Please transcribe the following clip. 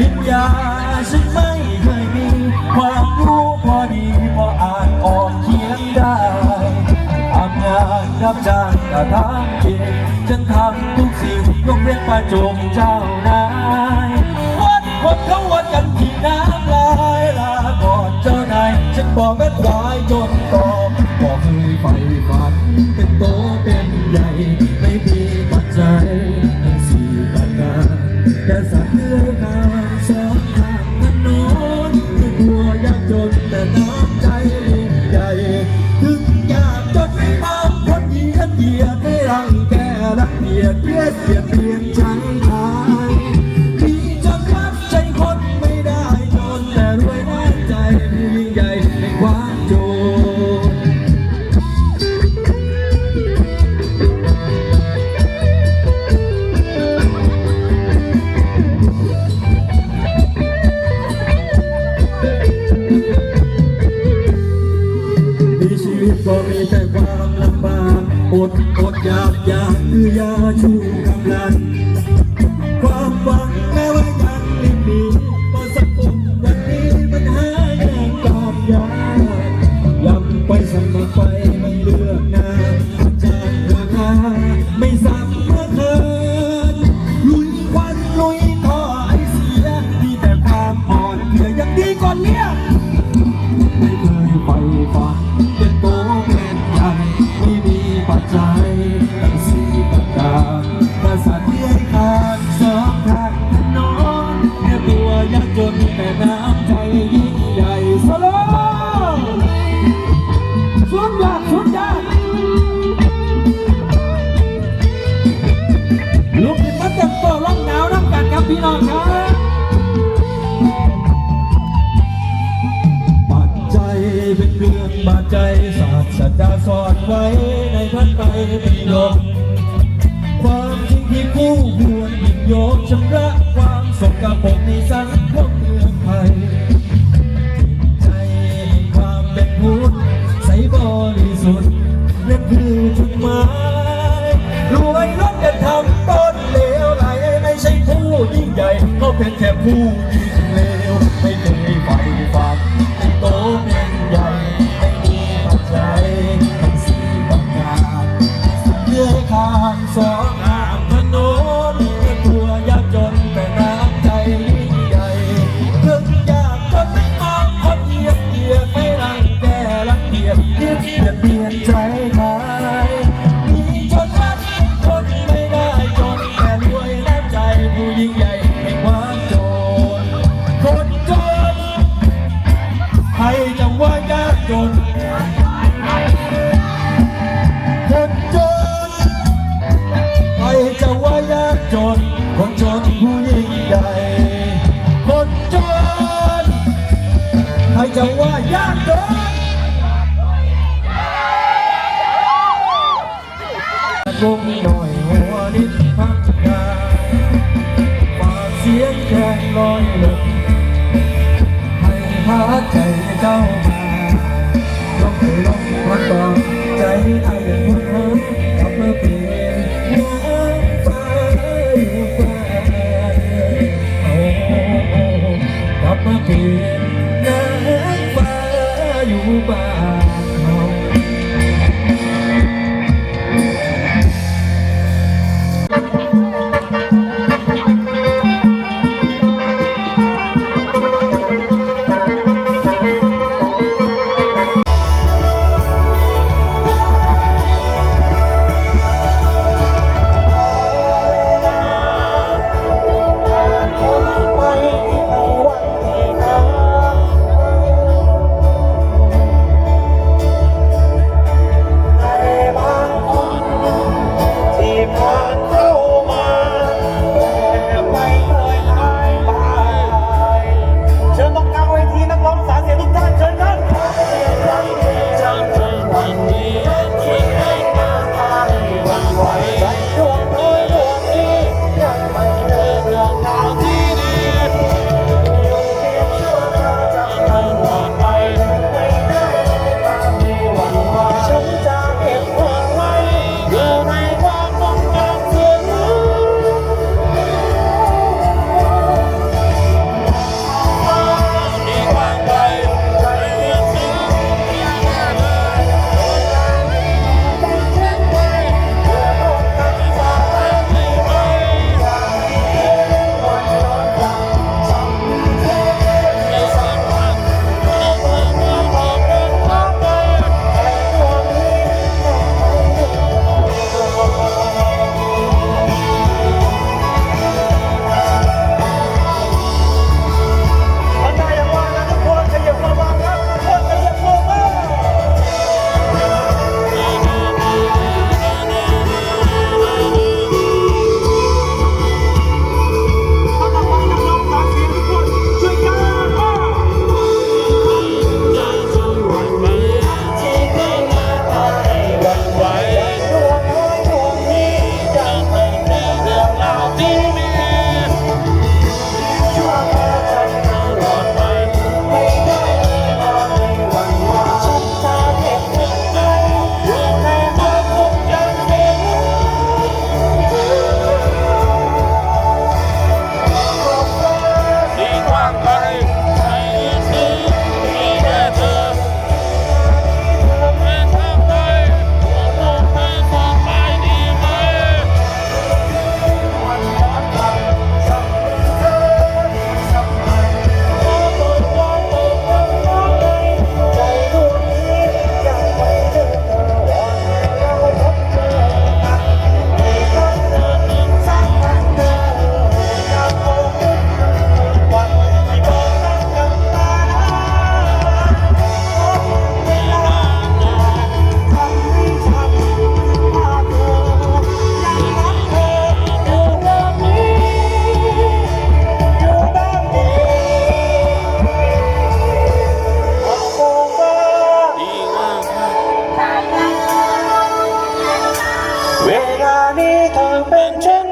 ริญญาฉันไม่เคยมี ความรู้พอดีพออ่านออกเขียนได้ทำงานรับจ้างกระทำเองฉันทำทุกสิ่งยกเว้นประจงเจ้านายวัดคนเขาวัดกันที่น้ำลายลาก่อนเจ้านายฉันบอกกันวายจนโตบอกเคยไปฝันเป็นโตเป็นใหญ่ไม่มีปัจจัยทั้งสี่ แต่สักเดือนานสองทางถนนไม่กลัวยากจนแต่น้ำใจยิ่งใหญ่ถึงยากจนไม่บางคนเหยียดเหยียดไม่รังแกรักเกียดเบียดเบียด พี่น้องครับปัจจัยเป็นเครื่องบาดใจศาสตร์สจจาสอนไว้ในพันไปเป็นลมความจริงที่คู่ควรหยิบยกชำระความสกปรกในสังคมเมืองไทยใจความเป็นพุทธใสบริสุทธิ์นั่นคือจุดหมาย ใหญ่เขาเป็นแค่ผู้ยิ่งเลว ยิ่งใหญ่คนจนใครจะว่ายากจนลงหน่อยหัวนิดพักกาฝากเสียงแค่ลอยลงให้พาใจเจ้ามาลองไปลองวันต่อ attention.